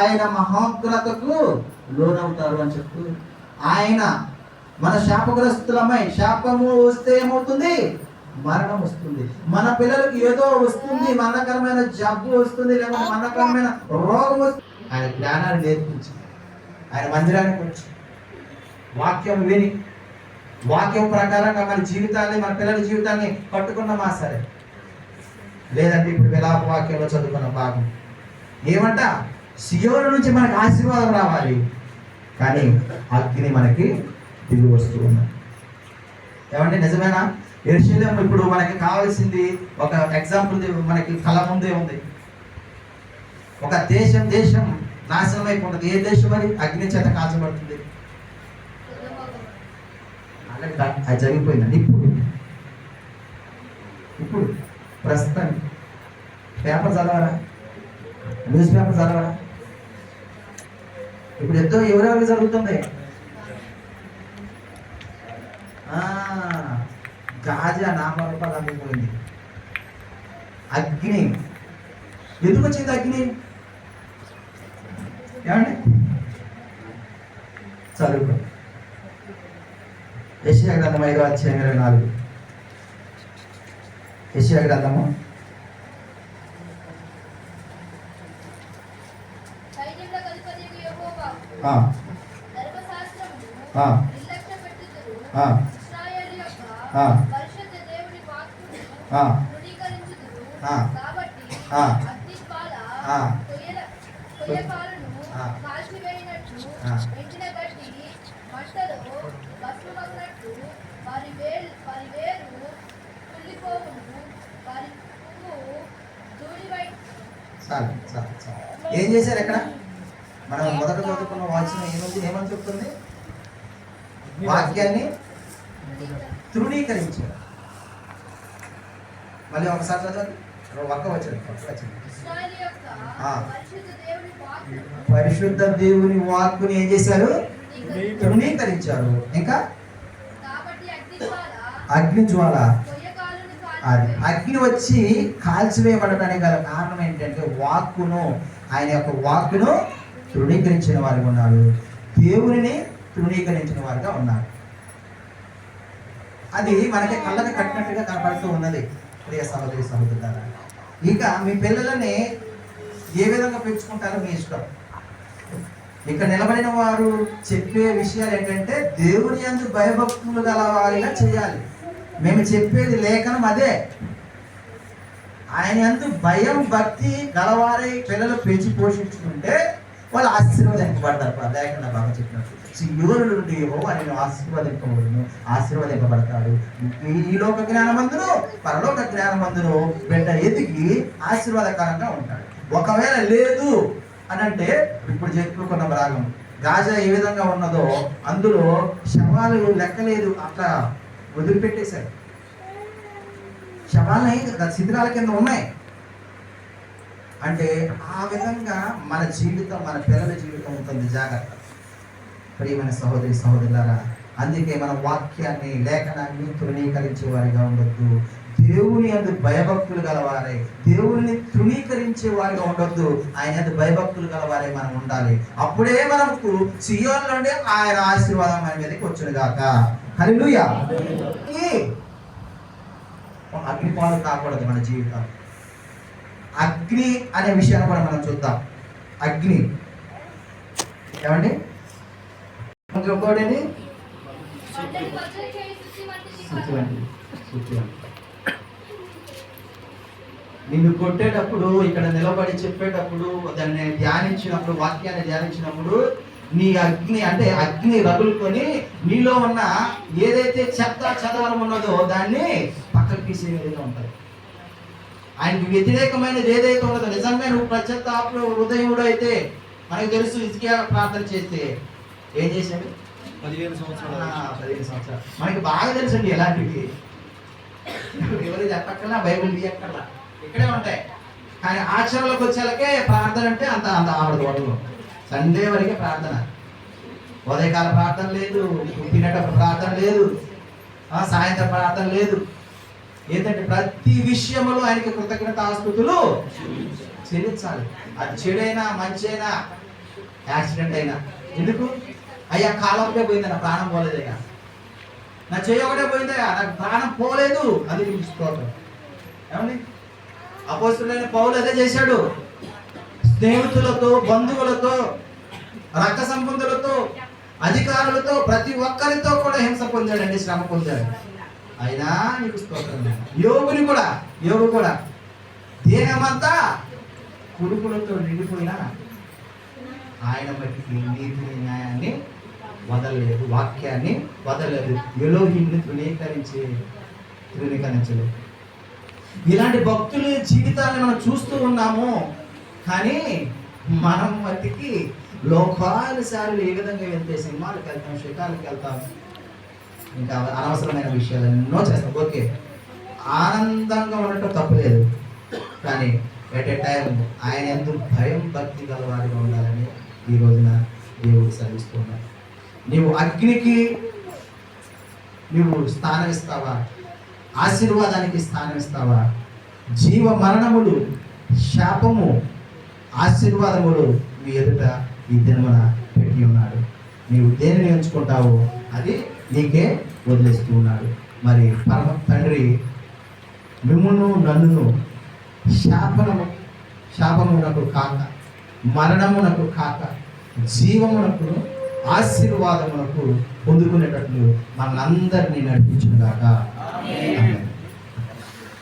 ఆయన మహోగ్రతకు లోనవుతారు అని చెప్తూ ఆయన మన శాపగ్రస్తులమై శాపము వస్తే ఏమవుతుంది? మరణం వస్తుంది. మన పిల్లలకి ఏదో వస్తుంది మరణకరమైన జబ్బు వస్తుంది లేకపోతే మరణకరమైన రోగం వస్తుంది. ఆయన జ్ఞానాన్ని నేర్పించి ఆయన మందిరానికి వచ్చి వాక్యం విని వాక్యం ప్రకారంగా మన జీవితాన్ని మన పిల్లల జీవితాన్ని కట్టుకున్నామా సరే? లేదంటే ఇప్పుడు విలాప వాక్యంలో చదువుకున్న భాగం. ఏమంట? సియోల నుంచి మనకు ఆశీర్వాదం రావాలి. కానీ అగ్ని మనకి దిగి వస్తూ ఉన్నది ఏమంటే నిజమేనా? ఎరుశల్యం ఇప్పుడు మనకి కావాల్సింది ఒక ఎగ్జాంపుల్ మనకి కళ ముందే ఉంది. ఒక దేశం దేశం నాశనం అయిపోతుంది. ఏ దేశం అని అగ్ని చేత కాల్చబడుతుంది. అది జరిగిపోయిందండి ఇప్పుడు ఇప్పుడు ప్రస్తుతానికి పేపర్ చదవరా? న్యూస్ పేపర్ చదవరా? ఇప్పుడు ఎంతో ఎవరెవరికి జరుగుతుంది ఆ, గాజా నామరూపాలు అమ్ముకుంది అగ్ని. ఎందుకు వచ్చింది అగ్ని? ఏమండి? చదువుకో. యశయా గ్రంథం ఐదో అధ్యాయం ఇరవై నాలుగు. యశయా గ్రంథము సైన్యములకు అధిపతియగు యెహోవా ఆ, ధర్మశాస్త్రమును ఆ. నిర్లక్ష్యపెట్టుదురు. ఆ. ఇశ్రాయేలు యొక్క ఆ. పరిశుద్ధ దేవుని వాక్కును ఆ. తృణీకరించుదురు. ఆ. కాబట్టి ఆ. అగ్నిజ్వాల ఆ. కొయ్యల- కొయ్యపాలను ఆ. కాల్చివేయునట్లు ఆ. పెంచిన గడ్డి మంటలో భస్మమగునట్లు వారి వేలు వారి వేరు కుళ్ళిపోవును వారి పువ్వు ధూళివై చాలు చాలు చాలు ఏం చేశారు ఎక్కడ మనం మొదట చదువుకున్న వాక్యం ఏముంది ఏమని చెప్తుంది? వాక్యాన్ని తృణీకరించారు. మళ్ళీ ఒకసారి చదవండి. ఒక్క వచ్చింది. పరిశుద్ధ దేవుని వాక్కును ఏం చేశారు. తృణీకరించారు. ఇంకా? కాబట్టి అగ్నిజ్వాల అగ్ని జ్వాల. అది. అగ్ని వచ్చి కాల్చివేయబడటానికి గల కారణం ఏంటంటే వాక్కును ఆయన యొక్క వాక్కును తృణీకరించిన వారుగా ఉన్నారు దేవుని తృణీకరించిన వారుగా ఉన్నారు అది మనకి కళ్ళకి కట్టినట్టుగా కనపడుతూ ఉన్నది. ప్రియ సహోదరి సహోదరులారా ఇక మీ పిల్లలని ఏ విధంగా పెంచుకుంటారో మీ ఇష్టం. ఇక్కడ నిలబడిన వారు చెప్పే విషయాలు ఏంటంటే దేవుని అందు భయభక్తులు గల వారిగా చేయాలి. మేము చెప్పేది లేఖనం అదే. ఆయన అందు భయం భక్తి గలవారై పిల్లలు పెంచి పోషించుకుంటే వాళ్ళు ఆశీర్వదింపబడతారు పా- లేఖన బాగా చెప్పినట్టు సియోలు నుండి ఆయన ఆశీర్వదింపబడును ఆశీర్వదింపబడతాడు. ఈ- ఈ లోక జ్ఞానమందును పరలోక జ్ఞానమందును బిడ్డ ఎదిగి ఆశీర్వాదకరంగా ఉంటాడు. ఒకవేళ లేదు అని అంటే ఇప్పుడు చెప్పుకున్న భాగం. గాజా ఏ విధంగా ఉన్నదో అందులో శవాలు లెక్కలేదు అట్లా వదిలిపెట్టేశారు శవాలని శిథిరాల కింద ఉన్నాయి. అంటే ఆ విధంగా మన జీవితం మన పిల్లల జీవితం ఉంటుంది జాగ్రత్త ప్రియమైన సహోదరి సహోదరులారా అందుకే మన వాక్యాన్ని లేఖనాన్ని తృణీకరించే వారిగా ఉండొద్దు. దేవుని అందు భయభక్తులు గలవారే. దేవుని తృణీకరించే వారిగా ఉండొద్దు. ఆయన అందు భయభక్తులు గలవారే మనం ఉండాలి. అప్పుడే మనకు నుండి ఆయన ఆశీర్వాదం మన మీదకి వచ్చును గాక. ఈ అగ్నిపాలు కాకూడదు మన జీవితం అగ్ని అనే విషయాన్ని కూడా మనం చూద్దాం. అగ్ని. ఏమండి? ఇంకొకటిని నిన్ను కొట్టేటప్పుడు ఇక్కడ నిలబడి చెప్పేటప్పుడు దాన్ని ధ్యానించినప్పుడు వాక్యాన్ని ధ్యానించినప్పుడు నీ అగ్ని అంటే అగ్ని రగులుకొని నీలో ఉన్న ఏదైతే చెత్త చదవడం ఉన్నదో దాన్ని పక్కకు తీసే విధంగా ఉంటుంది. ఆయనకి వ్యతిరేకమైనది ఏదైతే ఉన్నదో నిజంగా నువ్వు ప్రత్యత్తాపుడు హృదయముడు అయితే మనకు తెలుసు ఇసుకే ప్రార్థన చేస్తే ఏం చేశాడు? పదిహేను సంవత్సరాలు పదిహేను సంవత్సరాలు. మనకి బాగా తెలుసండి ఎలాంటివి. ఎవరు చెప్పక్కర్లా బైబిల్ తీయక్కర్లా. ఇక్కడే ఉంటాయి. కానీ ఆచరణలోకి వచ్చేలకే ప్రార్థన అంటే అంత అంత ఆవిడ తోటలో సండే వరకే ప్రార్థన. ఉదయకాల ప్రార్థన లేదు తినేటప్పుడు ప్రార్థన లేదు సాయంత్రం ప్రార్థన లేదు. ఏంటంటే ప్రతి విషయంలో ఆయనకి కృతజ్ఞత ఆస్తుతులు చెల్లించాలి. అది చెడైనా మంచైనా యాక్సిడెంట్ అయినా. ఎందుకు? అయ్యా కాలం ఒకటే పోయింది నా ప్రాణం పోలేదయ్యా నా చెయ్యి ఒకటే పోయిందయ్యా నాకు ప్రాణం పోలేదు అది నీకు ఏమండి? అపోస్తులైన పౌలు అదే చేశాడు. స్నేహితులతో బంధువులతో రక్త సంబంధులతో అధికారులతో ప్రతి ఒక్కరితో కూడా హింస పొందాడండి శ్రమ పొందాడు. అయినా నీకు స్తోత్రం యోగుని కూడా యోగు కూడా. దేహమంతా కుడుకులతో నిండిపోయినా ఆయన బట్టి నీతిని న్యాయాన్ని వదలలేదు వాక్యాన్ని వదలలేదు. ఎలోహింని తృణీకరించే తృణీకరించలేదు. ఇలాంటి భక్తుల జీవితాన్ని మనం చూస్తూ ఉన్నాము. కానీ మనం మట్టికి లోకాలు సార్లు ఏ విధంగా వెళ్తే సినిమాలకు వెళ్తాం షికార్లకు వెళ్తాం ఇంకా అనవసరమైన విషయాలు ఎన్నో చేస్తాం. ఓకే. ఆనందంగా ఉండటం తప్పలేదు. కానీ ఎట్ ఎ టైం ఆయన ఎందుకు భయం భక్తి గలవాడిగా ఉండాలని ఈ రోజున దేవుడు సెలవిస్తున్నాడు నీవు అగ్నికి నువ్వు స్థానం ఇస్తావా ఆశీర్వాదానికి స్థానం ఇస్తావా జీవ మరణములు శాపము ఆశీర్వాదములు మీ ఎదుట ఈ దినమున పెట్టి ఉన్నాడు. నీవు దేనిని ఎంచుకుంటావో అది నీకే వదిలేస్తూ ఉన్నాడు. మరి పరమ తండ్రి మిమ్మును నన్నును శాపనము శాపమునకు కాక మరణమునకు కాక జీవమునకు ఆశీర్వాదమునకు పొందుకునేటట్లు మనందరినీ నడిపించుగాక